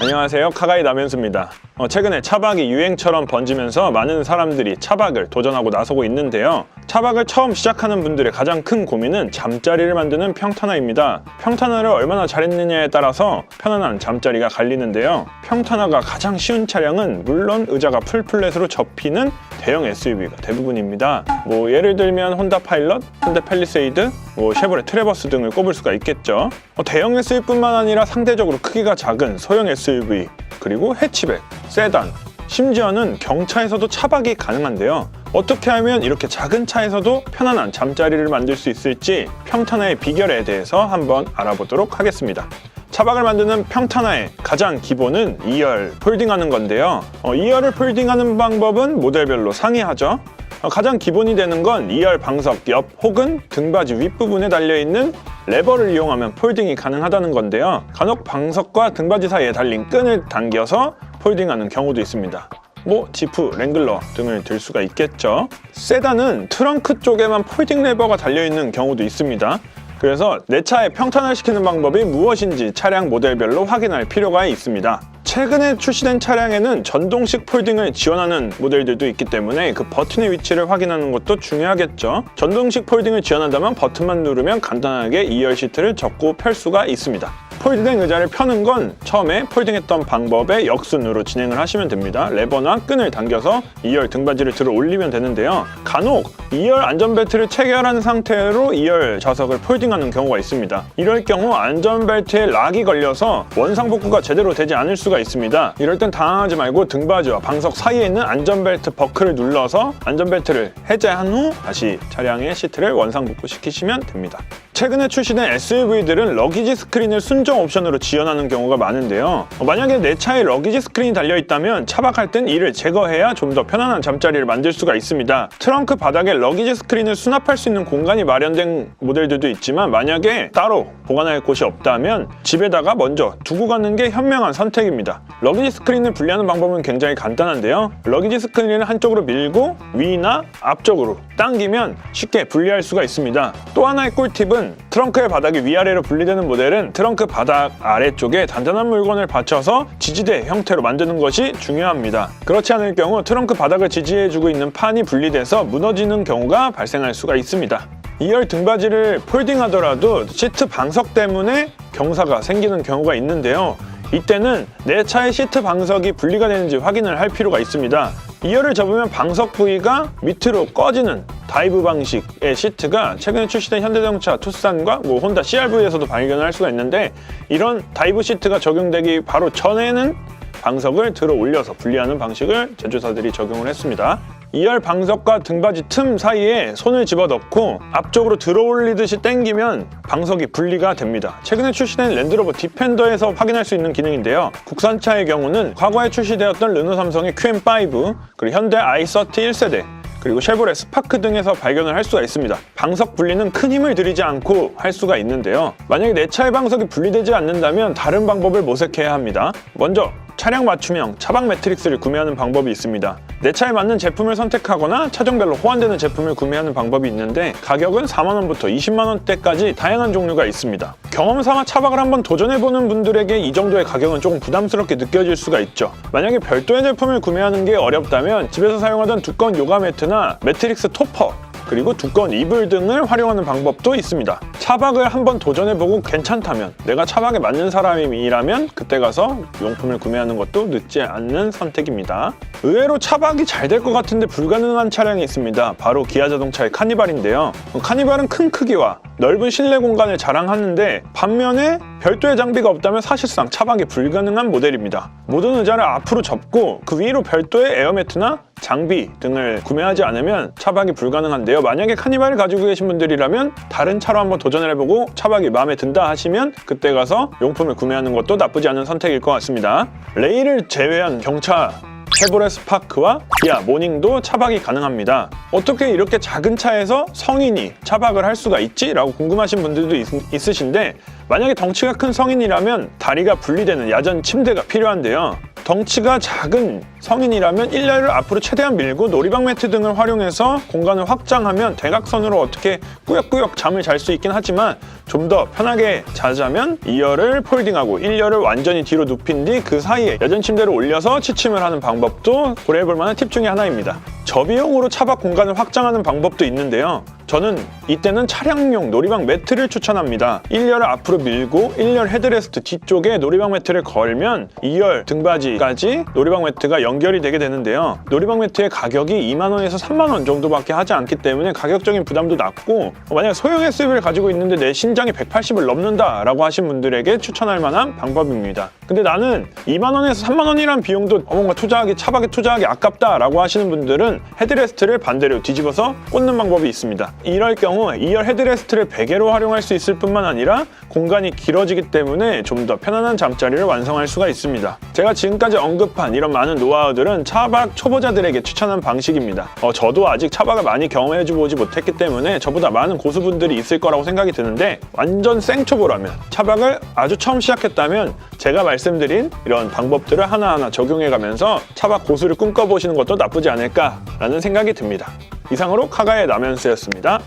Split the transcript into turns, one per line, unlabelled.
안녕하세요. 카가이 남현수입니다. 어, 최근에 차박이 유행처럼 번지면서 많은 사람들이 차박을 도전하고 나서고 있는데요. 차박을 처음 시작하는 분들의 가장 큰 고민은 잠자리를 만드는 평탄화입니다. 평탄화를 얼마나 잘했느냐에 따라서 편안한 잠자리가 갈리는데요. 평탄화가 가장 쉬운 차량은 물론 의자가 풀플랫으로 접히는 대형 SUV가 대부분입니다. 뭐 예를 들면 혼다 파일럿, 현대 팰리세이드, 뭐 쉐보레 트레버스 등을 꼽을 수가 있겠죠. 어, 대형 SUV뿐만 아니라 상대적으로 크기가 작은 소형 SUV, 그리고 해치백, 세단, 심지어는 경차에서도 차박이 가능한데요. 어떻게 하면 이렇게 작은 차에서도 편안한 잠자리를 만들 수 있을지 평탄화의 비결에 대해서 한번 알아보도록 하겠습니다. 차박을 만드는 평탄화의 가장 기본은 2열 폴딩하는 건데요. 어, 2열을 폴딩하는 방법은 모델별로 상이하죠. 어, 가장 기본이 되는 건 2열 방석 옆 혹은 등받이 윗부분에 달려있는 레버를 이용하면 폴딩이 가능하다는 건데요. 간혹 방석과 등받이 사이에 달린 끈을 당겨서 폴딩하는 경우도 있습니다. 뭐 지프, 랭글러 등을 들 수가 있겠죠. 세단은 트렁크 쪽에만 폴딩 레버가 달려있는 경우도 있습니다. 그래서 내 차에 평탄화를 시키는 방법이 무엇인지 차량 모델별로 확인할 필요가 있습니다. 최근에 출시된 차량에는 전동식 폴딩을 지원하는 모델들도 있기 때문에 그 버튼의 위치를 확인하는 것도 중요하겠죠. 전동식 폴딩을 지원한다면 버튼만 누르면 간단하게 2열 시트를 접고 펼 수가 있습니다. 폴딩 의자를 펴는 건 처음에 폴딩했던 방법의 역순으로 진행을 하시면 됩니다. 레버나 끈을 당겨서 2열 등받이를 들어 올리면 되는데요. 간혹 2열 안전벨트를 체결한 상태로 2열 좌석을 폴딩하는 경우가 있습니다. 이럴 경우 안전벨트에 락이 걸려서 원상 복구가 제대로 되지 않을 수가 있습니다. 이럴 땐 당황하지 말고 등받이와 방석 사이에 있는 안전벨트 버클을 눌러서 안전벨트를 해제한 후 다시 차량의 시트를 원상 복구 시키시면 됩니다. 최근에 출시된 SUV들은 러기지 스크린을 순정 옵션으로 지원하는 경우가 많은데요. 어, 만약에 내 차에 러기지 스크린이 달려있다면 차박할 땐 이를 제거해야 좀 더 편안한 잠자리를 만들 수가 있습니다. 트렁크 바닥에 러기지 스크린을 수납할 수 있는 공간이 마련된 모델들도 있지만 만약에 따로 보관할 곳이 없다면 집에다가 먼저 두고 가는 게 현명한 선택입니다. 러기지 스크린을 분리하는 방법은 굉장히 간단한데요. 러기지 스크린을 한쪽으로 밀고 위나 앞쪽으로 당기면 쉽게 분리할 수가 있습니다. 또 하나의 꿀팁은 트렁크의 바닥이 위아래로 분리되는 모델은 트렁크 바닥 아래쪽에 단단한 물건을 받쳐서 지지대 형태로 만드는 것이 중요합니다. 그렇지 않을 경우 트렁크 바닥을 지지해주고 있는 판이 분리돼서 무너지는 경우가 발생할 수가 있습니다. 2열 등받이를 폴딩하더라도 시트 방석 때문에 경사가 생기는 경우가 있는데요. 이때는 내 차의 시트 방석이 분리가 되는지 확인을 할 필요가 있습니다. 2열을 접으면 방석 부위가 밑으로 꺼지는 다이브 방식의 시트가 최근에 출시된 현대자동차 투싼과 뭐 혼다 CRV에서도 발견할 수가 있는데 이런 다이브 시트가 적용되기 바로 전에는 방석을 들어 올려서 분리하는 방식을 제조사들이 적용을 했습니다. 2열 방석과 등받이 틈 사이에 손을 집어넣고 앞쪽으로 들어 올리듯이 당기면 방석이 분리가 됩니다. 최근에 출시된 랜드로버 디펜더에서 확인할 수 있는 기능인데요. 국산차의 경우는 과거에 출시되었던 르노 삼성의 QM5 그리고 현대 i30 1세대 그리고 쉐보레 스파크 등에서 발견을 할 수가 있습니다. 방석 분리는 큰 힘을 들이지 않고 할 수가 있는데요. 만약에 내 차의 방석이 분리되지 않는다면 다른 방법을 모색해야 합니다. 먼저 차량 맞춤형 차박 매트릭스를 구매하는 방법이 있습니다. 내 차에 맞는 제품을 선택하거나 차종별로 호환되는 제품을 구매하는 방법이 있는데 가격은 4만원부터 20만원대까지 다양한 종류가 있습니다. 경험 삼아 차박을 한번 도전해보는 분들에게 이 정도의 가격은 조금 부담스럽게 느껴질 수가 있죠. 만약에 별도의 제품을 구매하는 게 어렵다면 집에서 사용하던 두꺼운 요가 매트나 매트릭스 토퍼 그리고 두꺼운 이불 등을 활용하는 방법도 있습니다. 차박을 한번 도전해보고 괜찮다면 내가 차박에 맞는 사람이라면 그때 가서 용품을 구매하는 것도 늦지 않는 선택입니다. 의외로 차박이 잘 될 것 같은데 불가능한 차량이 있습니다. 바로 기아 자동차의 카니발인데요. 카니발은 큰 크기와 넓은 실내 공간을 자랑하는데 반면에 별도의 장비가 없다면 사실상 차박이 불가능한 모델입니다. 모든 의자를 앞으로 접고 그 위로 별도의 에어매트나 장비 등을 구매하지 않으면 차박이 불가능한데요. 만약에 카니발을 가지고 계신 분들이라면 다른 차로 한번 도전을 해보고 차박이 마음에 든다 하시면 그때 가서 용품을 구매하는 것도 나쁘지 않은 선택일 것 같습니다. 레일을 제외한 경차 쉐보레 스파크와 기아 모닝도 차박이 가능합니다. 어떻게 이렇게 작은 차에서 성인이 차박을 할 수가 있지? 라고 궁금하신 분들도 있, 있으신데 만약에 덩치가 큰 성인이라면 다리가 분리되는 야전 침대가 필요한데요. 덩치가 작은 성인이라면 1열을 앞으로 최대한 밀고 놀이방 매트 등을 활용해서 공간을 확장하면 대각선으로 어떻게 꾸역꾸역 잠을 잘 수 있긴 하지만 좀 더 편하게 자자면 2열을 폴딩하고 1열을 완전히 뒤로 눕힌 뒤 그 사이에 여전 침대를 올려서 취침을 하는 방법도 고려해볼 만한 팁 중에 하나입니다. 저비용으로 차박 공간을 확장하는 방법도 있는데요. 저는 이때는 차량용 놀이방 매트를 추천합니다. 1열을 앞으로 밀고 1열 헤드레스트 뒤쪽에 놀이방 매트를 걸면 2열 등받이까지 놀이방 매트가 연결이 되게 되는데요. 놀이방 매트의 가격이 2만 원에서 3만 원 정도밖에 하지 않기 때문에 가격적인 부담도 낮고 만약 소형 SUV를 가지고 있는데 내 신장이 180을 넘는다 라고 하신 분들에게 추천할 만한 방법입니다. 근데 나는 2만 원에서 3만 원이란 비용도 어, 뭔가 투자하기 차박에 투자하기 아깝다 라고 하시는 분들은 헤드레스트를 반대로 뒤집어서 꽂는 방법이 있습니다. 이럴 경우 2열 헤드레스트를 베개로 활용할 수 있을 뿐만 아니라 공간이 길어지기 때문에 좀 더 편안한 잠자리를 완성할 수가 있습니다. 제가 지금까지 언급한 이런 많은 노하우들은 차박 초보자들에게 추천한 방식입니다. 어, 저도 아직 차박을 많이 경험해보지 못했기 때문에 저보다 많은 고수분들이 있을 거라고 생각이 드는데 완전 생초보라면 차박을 아주 처음 시작했다면 제가 말씀드린 이런 방법들을 하나하나 적용해가면서 차박 고수를 꿈꿔보시는 것도 나쁘지 않을까라는 생각이 듭니다. 이상으로 카가의 라면스였습니다.